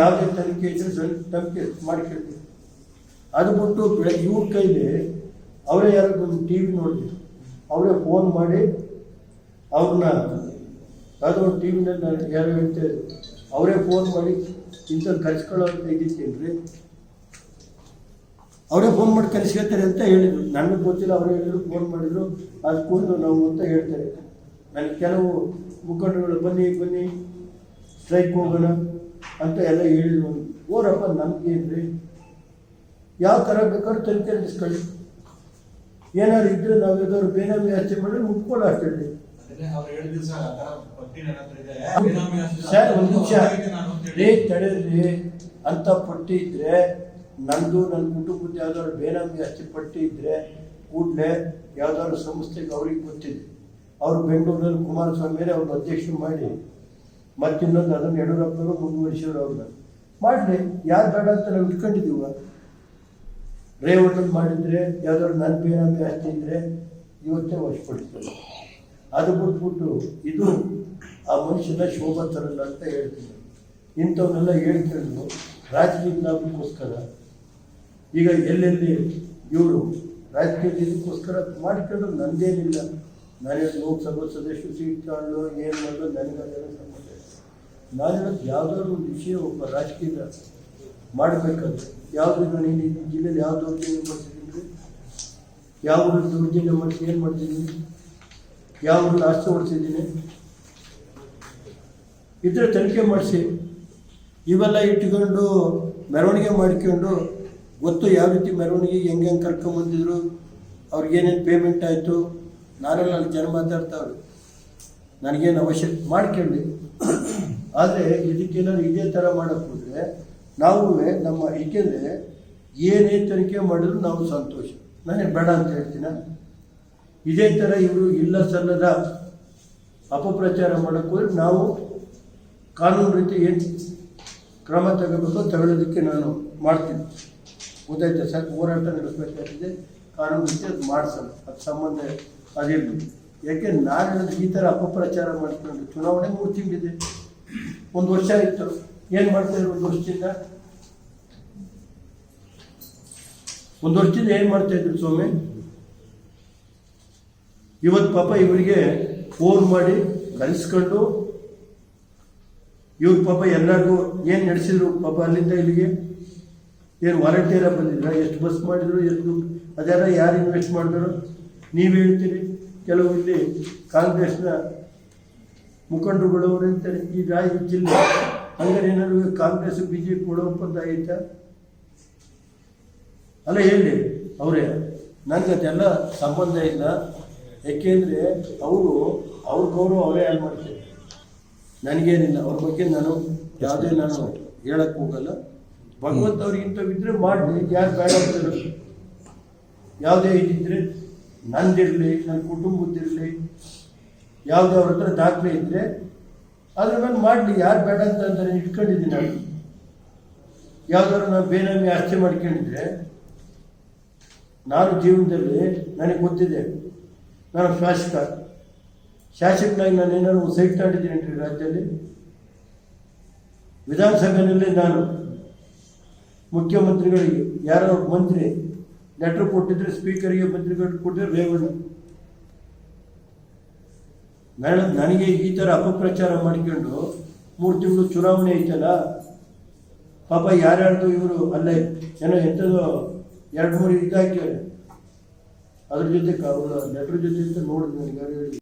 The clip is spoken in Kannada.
ಯಾವುದೇ ತನಿಖೆ ಇದ್ರೆ ತನಿಖೆ ಮಾಡ್ಕೊಳ್ತೀವಿ ಅದು ಬಿಟ್ಟು ಬೆಳಗ್ಗೆ ಇವ್ರ ಕೈಲಿ ಅವರೇ ಯಾರು ಒಂದು ಟಿ ವಿ ನೋಡಿದ್ರು ಅವರೇ ಫೋನ್ ಮಾಡಿ ಅವ್ರನ್ನ ಯಾವುದೋ ಒಂದು ಟಿ ವಿನಲ್ಲಿ ಯಾರು ಯಾರೋ ಹೇಳ್ತಾ ಅವರೇ ಫೋನ್ ಮಾಡಿ ಇಂಥ ಕಲ್ಸ್ಕೊಳ್ಳೋ ಅಂತ ಇದ್ದಿತ್ತೇನ್ರಿ ಅವರೇ ಫೋನ್ ಮಾಡಿ ಕಲಿಸ್ಕೊಳ್ತಾರೆ ಅಂತ ಹೇಳಿದ್ರು. ನನಗೆ ಗೊತ್ತಿಲ್ಲ, ಅವರೇ ಹೇಳಿದ್ರು, ಫೋನ್ ಮಾಡಿದ್ರು. ಅದು ಕೂತು ನಾವು ಅಂತ ಹೇಳ್ತಾರೆ ನನಗೆ ಕೆಲವು ಮುಖಂಡರುಗಳು ಬನ್ನಿ ಬನ್ನಿ. ಸ್ಟ್ರೈಕ್ ಹೋಗೋಣ. ಅಂತ ಎಲ್ಲ ಹೇಳಿದ್ರು ಓರಪ್ಪ ನಮ್ಗೇನ್ರಿ ಯಾವ ಥರ ಬೇಕಾದ್ರೂ ತಲೆ ನಡೆಸ್ಕೊಳ್ಳಿ. ಏನಾದ್ರು ಇದ್ರೆ ನಾವು ಯಾವ್ದಾದ್ರು ಬೇನಾಮಿ ಆಸ್ತಿ ಮಾಡಿದ್ರೆ ಮುಟ್ಕೊಂಡು ಹೇಳಿದ್ರು ಸರ್ ಒಂದು ನಿಮಿಷ. ಅಂತ ಹೇಳಿ. ರೇ ತಡೆದ್ರಿ ಅಂತ ಪಟ್ಟಿ ಇದ್ರೆ ನಂದು ನನ್ನ ಕುಟುಂಬದ ಯಾವ್ದಾದ್ರು ಬೇನಾಮಿ ಹಚ್ಚಿ ಪಟ್ಟಿ ಇದ್ರೆ ಕೂಡಲೇ ಯಾವ್ದಾದ್ರು ಸಂಸ್ಥೆಗೆ ಅವ್ರಿಗೆ ಗೊತ್ತಿದೆ. ಅವ್ರು ಬೆಂಗಳೂರಲ್ಲಿ ಕುಮಾರಸ್ವಾಮಿ ಅವ್ರನ್ನ ಅಧ್ಯಕ್ಷರು ಮಾಡಿ. ಮತ್ತಿನ್ನೊಂದು ಅದನ್ನು ಯಡಿಯೂರಪ್ಪನವರು ಮುಂದುವರಿಸಿದ್ರು ಅವ್ರನ್ನ ಮಾಡಲಿ, ಯಾರು ಬೇಡ ಅಂತ ನಾವು ಇಟ್ಕೊಂಡಿದ್ದೀವ ರೇವಣ್ಣಲ್ಲಿ ಮಾಡಿದ್ರೆ, ಯಾವ್ದಾದ್ರು ನನ್ನ ಜಾಸ್ತಿ ಇದ್ರೆ ಇವತ್ತೇ ವಶಪಡಿಸ್ತಾರೆ ಅದು ಬಿಟ್ಬಿಟ್ಟು ಇದು ಆ ಮನುಷ್ಯನ ಶೋಭಾ ತರಲ್ಲ ಅಂತ ಹೇಳ್ತೀನಿ. ಇಂಥವನ್ನೆಲ್ಲ ಹೇಳ್ತಿರೋದು ರಾಜಕೀಯ ಲಾಭಕ್ಕೋಸ್ಕರ ಈಗ ಎಲ್ಲೆಲ್ಲಿ ಇವರು ರಾಜಕೀಯ ಇದಕ್ಕೋಸ್ಕರ ಮಾಡಿಕೊಂಡು ನಂದೇನಿಲ್ಲ. ನಾನೇ ಲೋಕಸಭಾ ಸದಸ್ಯರು ಸೀಟ್ ತಗೊಳ್ಳೋ ಏನು ಮಾಡೋ ನನಗದೆಲ್ಲ ಸಂಬಂಧ ನಾನು ಯಾವುದಾದ್ರು ಒಂದು ವಿಷಯ ಒಬ್ಬ ರಾಜಕೀಯ ಮಾಡಬೇಕಂತ ಯಾವುದು ನಾನು ಇಲ್ಲಿ ಜಿಲ್ಲೆಯಲ್ಲಿ ಯಾವ ದೌರ್ಜನ್ಯ ಮಾಡ್ತಿದ್ದೀನಿ ಯಾವ ದೌರ್ಜನ್ಯ ಮಾಡಿ ಏನು ಮಾಡ್ತಿದ್ದೀನಿ, ಯಾವ ನಾಶ ಓಡಿಸಿದ್ದೀನಿ ಇದ್ರೆ ತನಿಖೆ ಮಾಡಿಸಿ. ಇವೆಲ್ಲ ಇಟ್ಕೊಂಡು ಮೆರವಣಿಗೆ ಮಾಡ್ಕೊಂಡು ಗೊತ್ತು ಯಾವ ರೀತಿ ಮೆರವಣಿಗೆ, ಹೆಂಗೆ ಹೆಂಗೆ ಕರ್ಕೊಂಬಂದಿದ್ರು ಅವ್ರಿಗೆ ಏನೇನು ಪೇಮೆಂಟ್ ಆಯಿತು ನಾನೆಲ್ಲ ಅಲ್ಲಿ ಜನ ಮಾತಾಡ್ತಾವ್ರು ನನಗೇನು ಅವಶ್ಯಕ ಮಾಡ್ಕೊಳ್ಳಿ ಆದರೆ ಇದಕ್ಕೇನಾದ್ರು ಇದೇ ಥರ ಮಾಡಕ್ಕೆ ಹೋದರೆ ನಾವು ನಮ್ಮ ಏಕೆಂದರೆ ಏನೇ ತನಿಖೆ ಮಾಡಿದ್ರು ನಾವು ಸಂತೋಷ. ನಾನೇ ಬೇಡ ಅಂತ ಹೇಳ್ತೀನ? ಇದೇ ಥರ ಇವರು ಇಲ್ಲ ಸಲ್ಲದ ಅಪಪ್ರಚಾರ ಮಾಡೋಕ್ಕೆ ಹೋದ್ರೆ ನಾವು ಕಾನೂನು ರೀತಿ ಏನು ಕ್ರಮ ತಗೋಬೇಕು ತಗೊಳ್ಳೋದಕ್ಕೆ ನಾನು ಮಾಡ್ತೀನಿ. ಗೊತ್ತಾಯ್ತಾ ಸರ್? ಹೋರಾಟ ನಡೆಸಬೇಕಾಗಿದೆ. ಕಾನೂನು ರೀತಿ ಅದು ಮಾಡಿಸಲ್ಲ. ಅದು ಸಂಬಂಧ ಅದಿರಲಿ ಯಾಕೆ ನಾನು ಈ ಥರ ಅಪಪ್ರಚಾರ ಮಾಡ್ಕೊಂಡು ಚುನಾವಣೆ ಮೂರು ತಿಂಗಳಿದೆ. ಒಂದು ವರ್ಷ ಇತ್ತು ಏನು ಮಾಡ್ತಾಯಿದ್ರು ಒಂದು ವರ್ಷದಿಂದ? ಒಂದು ವರ್ಷದಿಂದ ಏನು ಮಾಡ್ತಾಯಿದ್ರು ಸ್ವಾಮಿ? ಇವತ್ತು ಪಾಪ ಇವರಿಗೆ ಫೋನ್ ಮಾಡಿ ಕಲಿಸ್ಕೊಂಡು ಇವ್ರ ಪಾಪ ಎಲ್ಲರಿಗೂ ಏನು ನಡೆಸಿದ್ರು ಪಾಪ ಅಲ್ಲಿಂದ ಇಲ್ಲಿಗೆ? ಏನು ವಾರಂಟಿಯರ ಬಂದಿದ್ರ? ಎಷ್ಟು ಬಸ್ ಮಾಡಿದ್ರು? ಎಷ್ಟು ಅದೆಲ್ಲ ಯಾರು ಇನ್ವೆಸ್ಟ್ ಮಾಡಿದ್ರು? ನೀವು ಹೇಳ್ತೀರಿ. ಕೆಲವು ಇಲ್ಲಿ ಕಾಂಗ್ರೆಸ್ನ ಮುಖಂಡರುಗಳು ಹೇಳ್ತಾರೆ, ಈಗ ಈ ಜಿಲ್ಲೆ ಹಂಗಾರೆ ಏನಾದ್ರು ಕಾಂಗ್ರೆಸ್ ಬಿ ಜೆ ಪಿ ಒಪ್ಪಂದ ಐತಾ ಅಲ್ಲ, ಹೇಳಿ, ಅವರೇ, ನನಗೆ ಅದೆಲ್ಲ ಸಂಬಂಧ ಇಲ್ಲ. ಯಾಕೆಂದರೆ ಅವರು, ಅವ್ರ ಗೌರವ ಅವರೇ ಹಾಳು ಮಾಡ್ತಾರೆ. ನನಗೇನಿಲ್ಲ, ಅವ್ರ ಬಗ್ಗೆ ನಾನು ಯಾವುದೇ ನಾನು ಹೇಳಕ್ಕೆ ಹೋಗಲ್ಲ. ಭಗವಂತ ಅವ್ರಿಗೆ ಇಂಥವಿದ್ರೆ ಮಾಡಲಿ, ಯಾರು ಬೇಡ ಅಂತಾರೆ ಯಾವುದೇ ಇದ್ದಿದ್ರೆ ನಂದಿರಲಿ ನನ್ನ ಕುಟುಂಬದ್ದಿರಲಿ ಯಾವುದೇ ಅವ್ರ ಹತ್ರ ದಾಖಲೆ ಇದ್ದರೆ ಅದ್ರ ಮೇಲೆ ಮಾಡಲಿ, ಯಾರು ಬೇಡ ಅಂತ ನಾನು ಇಟ್ಕೊಂಡಿದ್ದೀನಿ ನಾನು ಯಾವ್ದಾದ್ರು ನಾನು ಬೇನಾಮಿ ಆಸ್ತಿ ಮಾಡ್ಕೊಂಡಿದ್ರೆ ನಾನು ಜೀವನದಲ್ಲಿ ನನಗೆ ಗೊತ್ತಿದೆ, ನಾನು ಶಾಸಕ. ಶಾಸಕನಾಗಿ ನಾನು ಏನಾದ್ರು ಸೈಟ್ ಮಾಡಿದ್ದೀನಿ ರೀ ರಾಜ್ಯದಲ್ಲಿ. ವಿಧಾನಸಭೆಯಲ್ಲಿ ನಾನು ಮುಖ್ಯಮಂತ್ರಿಗಳಿಗೆ ಯಾರೋ ಮಂತ್ರಿ ಲೆಟ್ರ್ ಕೊಟ್ಟಿದ್ರೆ ಸ್ಪೀಕರಿಗೆ ಮಂತ್ರಿಗಳಿಗೆ ಕೊಟ್ಟಿದ್ರೆ ರೇವಣ್ಣ. ಮೇಡಮ್ ನನಗೆ ಈ ಥರ ಅಪಪ್ರಚಾರ ಮಾಡಿಕೊಂಡು ಮೂರು ತಿಂಗಳು ಚುನಾವಣೆ ಐತಲ್ಲ? ಪಾಪ ಯಾರ್ಯಾರ್ದು ಇವರು ಅಲ್ಲೇ, ಏನೋ ಎಂಥದ್ದು ಎರಡು ಮೂರು ಇದಾಕ್ಯಾರೆ ಅದ್ರ ಜೊತೆ ಲೆಟ್ರ್ ಜೊತೆ ನೋಡಿದ್ರು ನನಗೆ